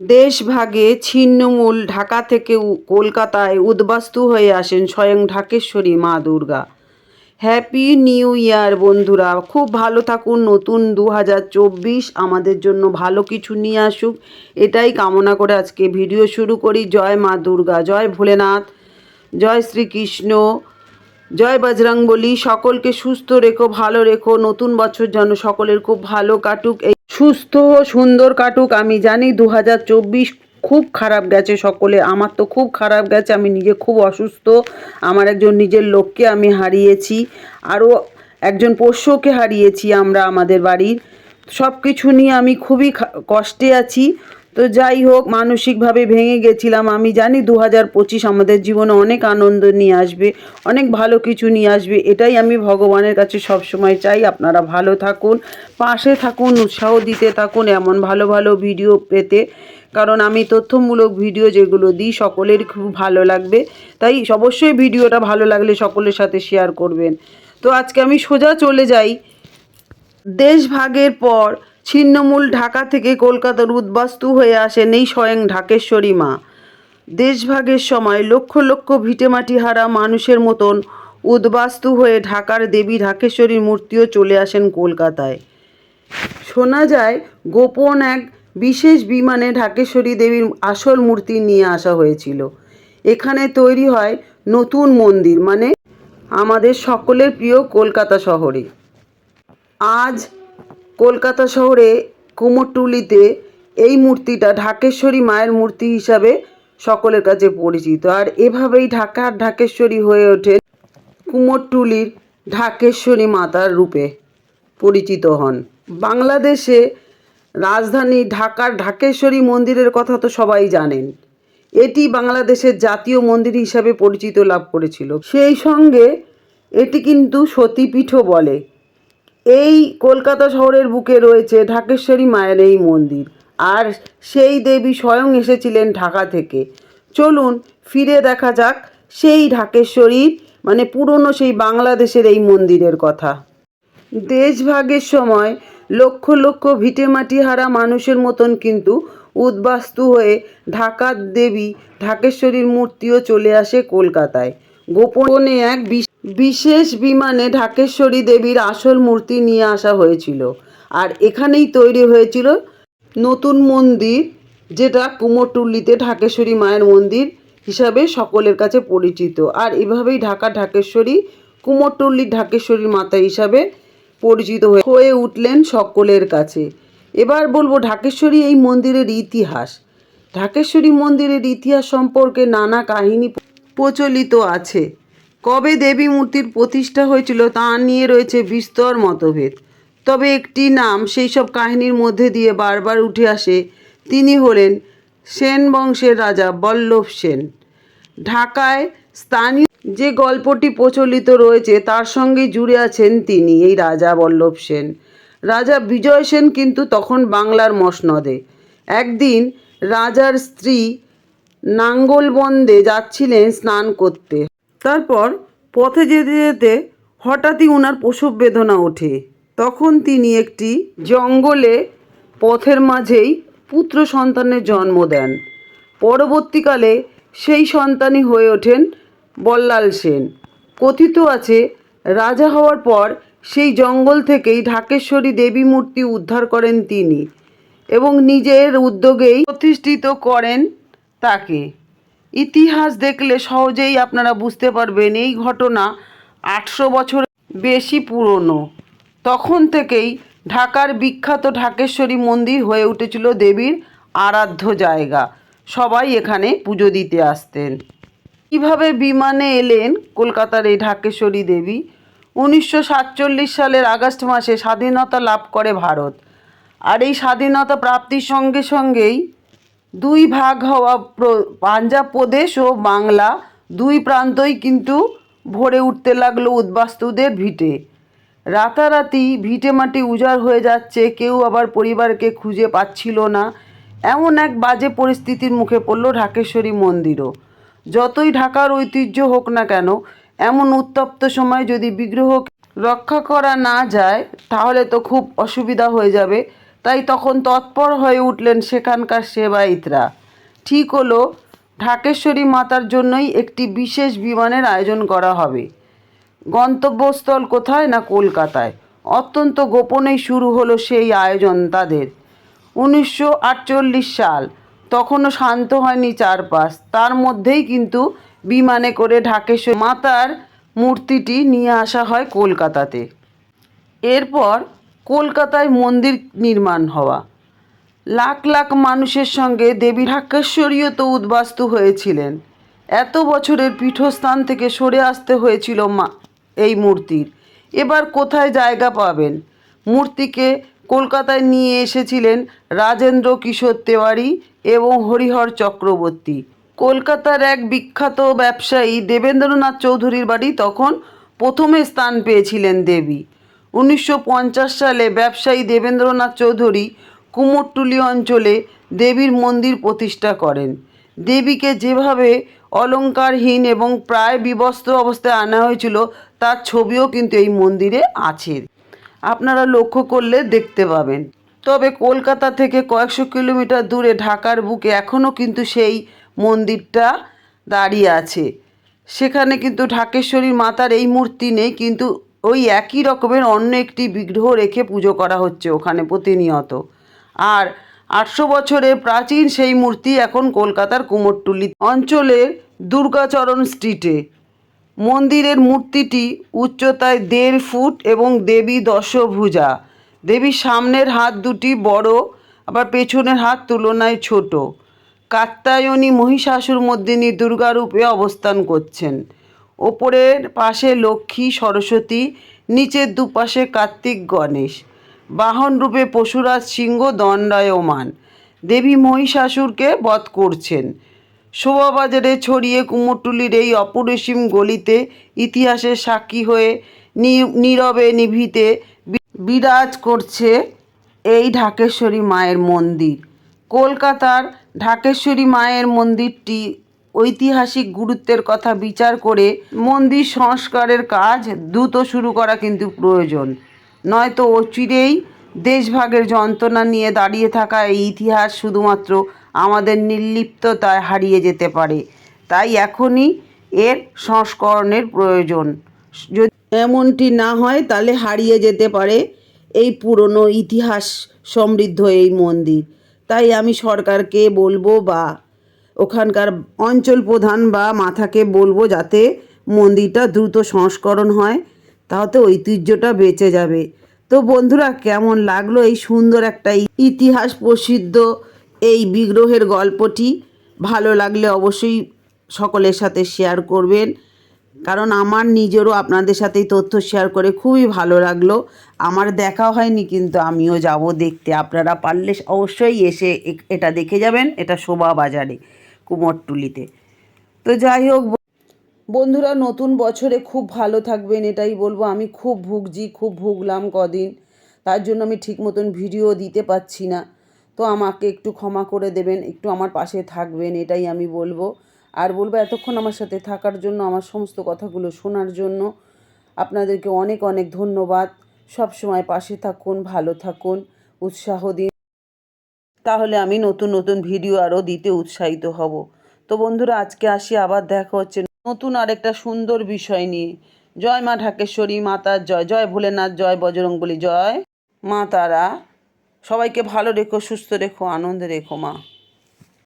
দেশভাগে ছিন্নমূল ঢাকা থেকে কলকাতায় উদ্বাস্তু হয়ে আসেন স্বয়ং ঢাকেশ্বরী মা দুর্গা। হ্যাপি নিউ ইয়ার, বন্ধুরা। খুব ভালো থাকুন, নতুন দু হাজার চব্বিশ আমাদের জন্য ভালো কিছু নিয়ে আসুক। এটাই কামনা করে আজকে ভিডিও শুরু করি। জয় মা দুর্গা, জয় ভোলেনাথ, জয় শ্রীকৃষ্ণ, জয় বজরং বলি সকলকে সুস্থ রেখো, ভালো রেখো। নতুন বছর যেন সকলের খুব ভালো কাটুক। এই সুস্থ, সুন্দর কাটুক, আমি জানি দু হাজার চব্বিশ খুব খারাপ গেছে সকলে। আমার তো খুব খারাপ গেছে, আমি নিজে খুব অসুস্থ। আমার একজন নিজের লোককে আমি হারিয়েছি। আরও একজন পোষ্যকে হারিয়েছি আমরা আমাদের বাড়ির। সব কিছু নিয়ে আমি খুবই কষ্টে আছি। তো যাই হোক, মানসিকভাবে ভেঙে গেছিলাম আমি, জানি দু হাজার পঁচিশ আমাদের জীবনে অনেক আনন্দ নিয়ে আসবে, অনেক ভালো কিছু নিয়ে আসবে, এটাই আমি ভগবানের কাছে সবসময় চাই, আপনারা ভালো থাকুন, পাশে থাকুন, উৎসাহ দিতে থাকুন, এমন ভালো ভালো ভিডিও পেতে, কারণ আমি তথ্যমূলক ভিডিও যেগুলো দিই, সকলের খুব ভালো লাগবে, তাই অবশ্যই ভিডিওটা ভালো লাগলে সকলের সাথে শেয়ার করবেন। তো আজকে আমি সোজা চলে যাই, দেশভাগের পর ছিন্নমূল ঢাকা থেকে কলকাতার উদ্বাস্তু হয়ে আসেন এই স্বয়ং ঢাকেশ্বরী মা। দেশভাগের সময় লক্ষ লক্ষ ভিটেমাটি হারা মানুষের মতন উদ্বাস্তু হয়ে ঢাকার দেবী ঢাকেশ্বরীর মূর্তিও চলে আসেন কলকাতায়। শোনা যায়, গোপন এক বিশেষ বিমানে ঢাকেশ্বরী দেবীর আসল মূর্তি নিয়ে আসা হয়েছিল। এখানে তৈরি হয় নতুন মন্দির মানে আমাদের সকলের প্রিয় কলকাতা শহরে। আজ কলকাতা শহরে কুমোরটুলিতে এই মূর্তিটা ঢাকেশ্বরী মায়ের মূর্তি হিসাবে সকলের কাছে পরিচিত। আর এভাবেই ঢাকার ঢাকেশ্বরী হয়ে ওঠে কুমোরটুলির ঢাকেশ্বরী মাতার রূপে পরিচিত হন। বাংলাদেশে রাজধানী ঢাকার ঢাকেশ্বরী মন্দিরের কথা তো সবাই জানেন। এটি বাংলাদেশের জাতীয় মন্দির হিসাবে পরিচিত লাভ করেছিল। সেই সঙ্গে এটি কিন্তু সতীপীঠও বলে। এই কলকাতা শহরের বুকে রয়েছে ঢাকেশ্বরী মায়ের এই মন্দির। আর সেই দেবী স্বয়ং এসেছিলেন ঢাকা থেকে। চলুন ফিরে দেখা যাক সেই ঢাকেশ্বরীর মানে পুরনো সেই বাংলাদেশের এই মন্দিরের কথা। দেশভাগের সময় লক্ষ লক্ষ ভিটেমাটি হারা মানুষের মতন কিন্তু উদ্বাস্তু হয়ে ঢাকার দেবী ঢাকেশ্বরীর মূর্তিও চলে আসে কলকাতায়। গোপনে এক বিশ- বিশেষ বিমানে ঢাকেশ্বরী দেবীর আসল মূর্তি নিয়ে আসা হয়েছিল। আর এখানেই তৈরি হয়েছিল নতুন মন্দির, যেটা কুমোরটুল্লিতে ঢাকেশ্বরী মায়ের মন্দির হিসাবে সকলের কাছে পরিচিত। আর এভাবেই ঢাকা ঢাকেশ্বরী, কুমোরটুল্লির ঢাকেশ্বরীর মাতা হিসাবে পরিচিত হয়ে উঠলেন সকলের কাছে। এবার বলব ঢাকেশ্বরী এই মন্দিরের ইতিহাস। ঢাকেশ্বরী মন্দিরের ইতিহাস সম্পর্কে নানা কাহিনী প্রচলিত আছে। কবে দেবী মূর্তির প্রতিষ্ঠা হয়েছিল তা নিয়ে রয়েছে বিস্তর মতভেদ। তবে একটি নাম সেই সব কাহিনীর মধ্যে দিয়ে বারবার উঠে আসে, তিনি হলেন সেন বংশের রাজা বল্লভ সেন। ঢাকায় স্থানীয় যে গল্পটি প্রচলিত রয়েছে, তার সঙ্গে জুড়ে আছেন তিনি, এই রাজা বল্লভ সেন। রাজা বিজয় সেন কিন্তু তখন বাংলার মসনদে। একদিন রাজার স্ত্রী নাঙ্গলবন্দে যাচ্ছিলেন স্নান করতে। তারপর পথে যেতে যেতে হঠাৎই ওনার প্রসব বেদনা ওঠে। তখন তিনি একটি জঙ্গলে পথের মাঝেই পুত্র সন্তানের জন্ম দেন। পরবর্তীকালে সেই সন্তানই হয়ে ওঠেন বল্লাল সেন। কথিত আছে, রাজা হওয়ার পর সেই জঙ্গল থেকেই ঢাকেশ্বরী দেবী মূর্তি উদ্ধার করেন তিনি এবং নিজের উদ্যোগেই প্রতিষ্ঠিত করেন তাকে। ইতিহাস দেখলে সহজেই আপনারা বুঝতে পারবেন এই ঘটনা আটশো বছর বেশি পুরনো। তখন থেকেই ঢাকার বিখ্যাত ঢাকেশ্বরী মন্দির হয়ে উঠেছিল দেবীর আরাধ্য জায়গা। সবাই এখানে পুজো দিতে আসতেন। কীভাবে বিমানে এলেন কলকাতার এই ঢাকেশ্বরী দেবী? উনিশশো সাতচল্লিশ সালের আগস্ট মাসে স্বাধীনতা লাভ করে ভারত। আর এই স্বাধীনতা প্রাপ্তির সঙ্গে সঙ্গেই দুই ভাগ হওয়া পাঞ্জাব প্রদেশ ও বাংলা দুই প্রান্তই কিন্তু ভরে উঠতে লাগল উদ্বাস্তুদের ভিটে। রাতারাতি ভিটে মাটি উজাড় হয়ে যাচ্ছে, কেউ আবার পরিবারকে খুঁজে পাচ্ছিল না। এমন এক বাজে পরিস্থিতির মুখে পড়ল ঢাকেশ্বরী মন্দিরও। যতই ঢাকার ঐতিহ্য হোক না কেন, এমন উত্তপ্ত সময় যদি বিগ্রহ রক্ষা করা না যায়, তাহলে তো খুব অসুবিধা হয়ে যাবে। তাই তখন তৎপর হয়ে উঠলেন সেখানকার সেবায়িতরা। ঠিক হলো, ঢাকেশ্বরী মাতার জন্যই একটি বিশেষ বিমানের আয়োজন করা হবে। গন্তব্যস্থল কোথায় না কলকাতায়? অত্যন্ত গোপনেই শুরু হলো সেই আয়োজন তাদের। উনিশশো আটচল্লিশ সাল, তখনও শান্ত হয়নি চারপাশ। তার মধ্যেই কিন্তু বিমানে করে ঢাকেশ্বর মাতার মূর্তিটি নিয়ে আসা হয় কলকাতাতে। এরপর কলকাতায় মন্দির নির্মাণ হওয়া। লাখ লাখ মানুষের সঙ্গে দেবী ঢাকেশ্বরীও তো উদ্বাস্তু হয়েছিলেন। এত বছরের পীঠস্থান থেকে সরে আসতে হয়েছিল মা এই মূর্তির। এবার কোথায় জায়গা পাবেন? মূর্তিকে কলকাতায় নিয়ে এসেছিলেন রাজেন্দ্র কিশোর তেওয়ারি এবং হরিহর চক্রবর্তী। কলকাতার এক বিখ্যাত ব্যবসায়ী দেবেন্দ্রনাথ চৌধুরীর বাড়ি তখন প্রথমে স্থান পেয়েছিলেন দেবী। উনিশশো পঞ্চাশ সালে ব্যবসায়ী দেবেন্দ্রনাথ চৌধুরী কুমোরটুলি অঞ্চলে দেবীর মন্দির প্রতিষ্ঠা করেন। দেবীকে যেভাবে অলংকারহীন এবং প্রায় বিবস্ত্র অবস্থায় আনা হয়েছিল, তার ছবিও কিন্তু এই মন্দিরে আছে। আপনারা লক্ষ্য করলে দেখতে পাবেন। তবে কলকাতা থেকে কয়েকশো কিলোমিটার দূরে ঢাকার বুকে এখনও কিন্তু সেই মন্দিরটা দাঁড়িয়ে আছে। সেখানে কিন্তু ঢাকেশ্বরীর মাতার এই মূর্তি নেই, কিন্তু ওই একই রকমের অন্য একটি বিগ্রহ রেখে পুজো করা হচ্ছে ওখানে প্রতিনিয়ত। আর আটশো বছরের প্রাচীন সেই মূর্তি এখন কলকাতার কুমোরটুলি অঞ্চলের দুর্গাচরণ স্ট্রিটে। মন্দিরের মূর্তিটি উচ্চতায় দেড় ফুট এবং দেবী দশভুজা। দেবীর সামনের হাত দুটি বড়, আবার পেছনের হাত তুলনায় ছোট। কাত্যায়নী মহিষাসুর মর্দিনী দুর্গারূপে অবস্থান করছেন। ওপরের পাশে লক্ষ্মী, সরস্বতী, নিচের দুপাশে কার্তিক, গণেশ। বাহন রূপে পশুরাজ সিংহ দণ্ডায়মান। দেবী মহিষাসুরকে বধ করছেন। শোভাবাজারে ছড়িয়ে কুমোরটুলির এই অপরিসীম গলিতে ইতিহাসের সাক্ষী হয়ে নীরবে নিভিতে বিরাজ করছে এই ঢাকেশ্বরী মায়ের মন্দির। কলকাতার ঢাকেশ্বরী মায়ের মন্দিরটি ঐতিহাসিক গুরুত্বের কথা বিচার করে মন্দির সংস্কারের কাজ দ্রুত শুরু করা কিন্তু প্রয়োজন। নয়তো অচিরেই দেশভাগের যন্ত্রণা নিয়ে দাঁড়িয়ে থাকা এই ইতিহাস শুধুমাত্র আমাদের নির্লিপ্ততায় হারিয়ে যেতে পারে। তাই এখনই এর সংস্করণের প্রয়োজন। যদি এমনটি না হয়, তাহলে হারিয়ে যেতে পারে এই পুরনো ইতিহাস সমৃদ্ধ এই মন্দির। তাই আমি সরকারকে বলব বা ওখানকার অঞ্চল প্রধান বা মাথাকে বলব যাতে মন্দিরটা দ্রুত সংস্করণ হয় তাহলে ঐতিহ্যটা বেঁচে যাবে। তো বন্ধুরা, কেমন লাগল এই সুন্দর একটা ইতিহাস প্রসিদ্ধ এই বিগ্রহের গল্পটি? ভালো লাগলে অবশ্যই সকলের সাথে শেয়ার করবেন। কারণ আমার নিজেরও আপনাদের সাথে তথ্য শেয়ার করে খুবই ভালো লাগল। আমার দেখা হয়নি, কিন্তু আমিও যাব দেখতে। আপনারা পারলে অবশ্যই এসে এটা দেখে যাবেন। এটা শোভা বাজারে। কুমোরটুলিতে তো যাই হোক বন্ধুরা, নতুন বছরে খুব ভালো থাকবেন, এটাই বলব। আমি খুব ভুগছি, খুব ভুগলাম কদিন। তার জন্য আমি ঠিক মতন ভিডিও দিতে পারছি না। তো আমাকে একটু ক্ষমা করে দেবেন, একটু আমার পাশে থাকবেন, এটাই আমি বলব। আর বলব, এতক্ষণ আমার সাথে থাকার জন্য, আমার সমস্ত কথাগুলো শোনার জন্য আপনাদেরকে অনেক অনেক ধন্যবাদ। সব সময় পাশে থাকুন, ভালো থাকুন, উৎসাহ দিন। তাহলে আমি নতুন নতুন ভিডিও আরও দিতে উৎসাহিত হব। তো বন্ধুরা, আজকে আসি, আবার দেখা হচ্ছে নতুন আরেকটা সুন্দর বিষয় নিয়ে। জয় মা ঢাকেশ্বরী মাতার জয় জয় ভোলেনাথ, জয় বজরঙ্গলী জয় মা তারা। সবাইকে ভালো রেখো, সুস্থ রেখো, আনন্দে রেখো মা।